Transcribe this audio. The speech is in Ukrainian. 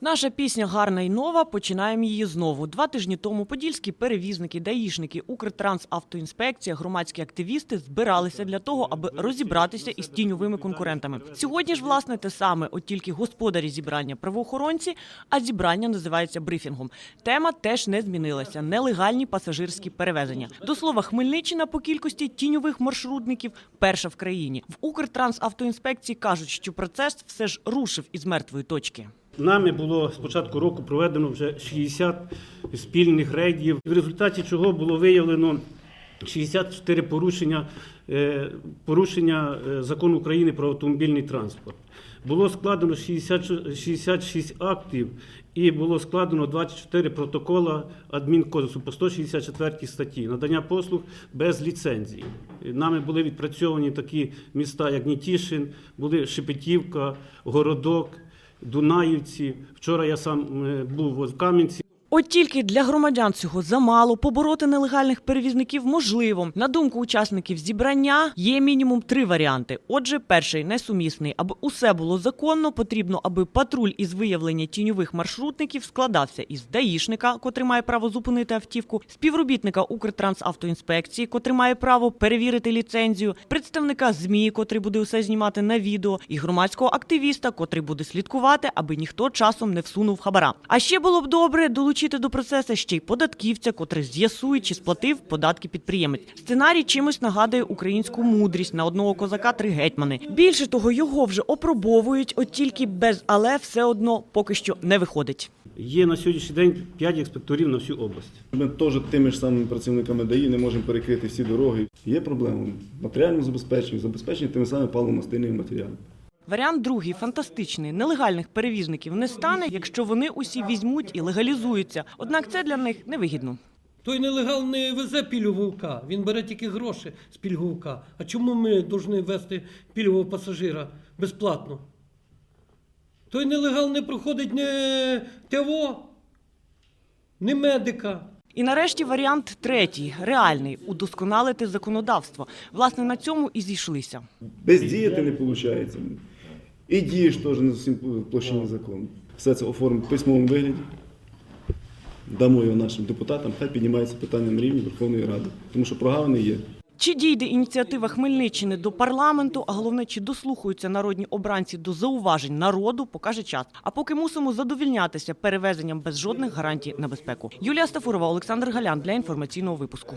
Наша пісня гарна і нова. Починаємо її знову. Два тижні тому подільські перевізники, даїшники, Укртрансавтоінспекція, громадські активісти збиралися для того, аби розібратися із тіньовими конкурентами. Сьогодні ж власне те саме, от тільки господарі зібрання правоохоронці, а зібрання називається брифінгом. Тема теж не змінилася: нелегальні пасажирські перевезення. До слова, Хмельниччина по кількості тіньових маршрутників перша в країні. В Укртрансавтоінспекції кажуть, що процес все ж рушив із мертвої точки. Нами було з початку року проведено вже 60 спільних рейдів, в результаті чого було виявлено 64 порушення, е, порушення е, закону України про автомобільний транспорт. Було складено 60 66 актів і було складено 24 протокола адмінкодексу по 164 статті надання послуг без ліцензії. Нами були відпрацьовані такі міста, як Нітішин, були Шепетівка, Городок. Дунаївці. Вчора я сам е, був в Кам'янці. От тільки для громадян цього замало побороти нелегальних перевізників можливо. На думку учасників зібрання є мінімум три варіанти. Отже, перший несумісний. Аби усе було законно, потрібно, аби патруль із виявлення тіньових маршрутників складався із даїшника, котрий має право зупинити автівку, співробітника Укртрансавтоінспекції, котрий має право перевірити ліцензію, представника ЗМІ, котрий буде усе знімати на відео, і громадського активіста, котрий буде слідкувати, аби ніхто часом не всунув хабара. А ще було б добре долучити до процесу ще й податківця, котрий з'ясує, чи сплатив податки підприємець. Сценарій чимось нагадує українську мудрість на одного козака три гетьмани. Більше того, його вже опробовують, от тільки без але все одно поки що не виходить. Є на сьогоднішній день 5 інспекторів на всю область. Ми теж тими ж самими працівниками ДАІ не можемо перекрити всі дороги. Є проблема в матеріальному забезпеченні, забезпеченні тими самими паливно-мастильними матеріалами. Варіант другий фантастичний. Нелегальних перевізників не стане, якщо вони усі візьмуть і легалізуються. Однак це для них невигідно. Той нелегал не везе пільговика, він бере тільки гроші з пільговика. А чому ми повинні вести пільгового пасажира безплатно? Той нелегал не проходить ні ТВО, ні медика. І нарешті варіант третій, реальний удосконалити законодавство. Власне на цьому і зійшлися. Бездіяти не виходить. І дієш теж не зовсім в площині закону. Все це оформимо в письмовому вигляді. Дамо його нашим депутатам, хай піднімається питання на рівні Верховної Ради. Тому що прогалини є. Чи дійде ініціатива Хмельниччини до парламенту, а головне, чи дослухаються народні обранці до зауважень народу, покаже час. А поки мусимо задовільнятися перевезенням без жодних гарантій на безпеку. Юлія Стафурова, Олександр Галян для інформаційного випуску.